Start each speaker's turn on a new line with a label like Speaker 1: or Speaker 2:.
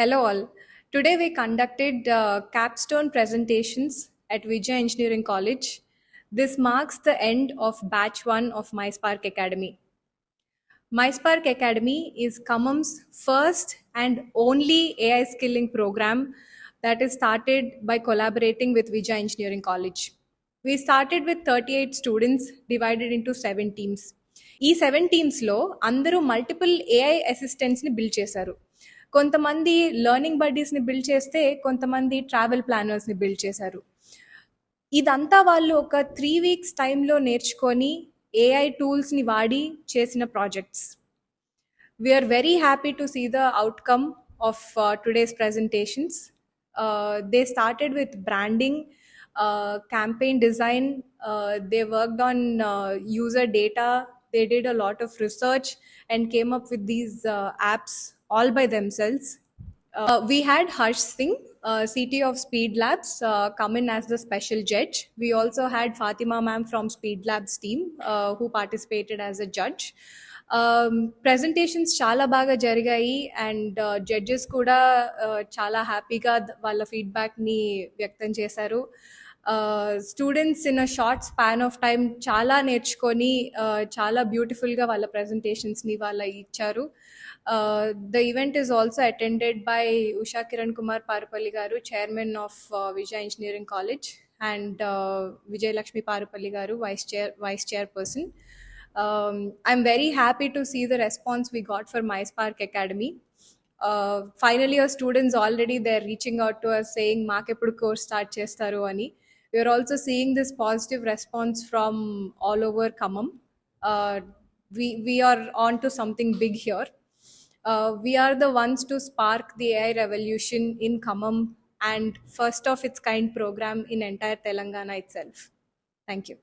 Speaker 1: Hello all. Today we conducted uh, capstone presentations at Vijay Engineering College. This marks the end of batch 1 of MySpark Academy. MySpark Academy is Kamam's first and only AI skilling program that is started by collaborating with Vijay Engineering College. We started with 38 students divided into seven teams. ఈ seven టీమ్స్లో అందరూ multiple AI అసిస్టెంట్స్ని build చేశారు కొంతమంది learning బడ్డీస్ని build చేస్తే కొంతమంది travel ప్లానర్స్ని build చేశారు ఇదంతా వాళ్ళు ఒక త్రీ వీక్స్ టైంలో నేర్చుకొని ఏఐ టూల్స్ని వాడి చేసిన projects we are very happy to see the outcome of today's presentations they started with branding campaign design campaign design. On they worked on uh, user data. They did a lot of research and came up with these uh, apps all by themselves. Uh, we had Harsh Singh, uh, CTO of Speed Labs, uh, come in as the special judge. We also had Fatima ma'am from Speed Labs team uh, who participated as a judge. Presentations చాలా బాగా జరిగాయి and judges కూడా uh, చాలా హ్యాపీగా వాళ్ళ ఫీడ్బ్యాక్ని వ్యక్తం చేశారు students in a short span of time చాలా నేర్చుకొని uh, చాలా బ్యూటిఫుల్గా వాళ్ళ ప్రెజెంటేషన్స్ని వాళ్ళ ఇచ్చారు the event is also attended by Usha Kiran Kumar Parupalli garu chairman of Vijaya engineering college and Vijayalakshmi Parupalli garu vice chair vice chairperson um, I'm very happy to see the response we got for MySpark Academy. Uh, final year students already they're reaching out to us saying మాకు ఎప్పుడు course start చేస్తారు అని we are also seeing this positive response from all over Kamam. Uh, we, we are on to something big here. Uh, we are the ones to spark the AI revolution in Kamam and first of its kind program in entire Telangana itself. Thank you.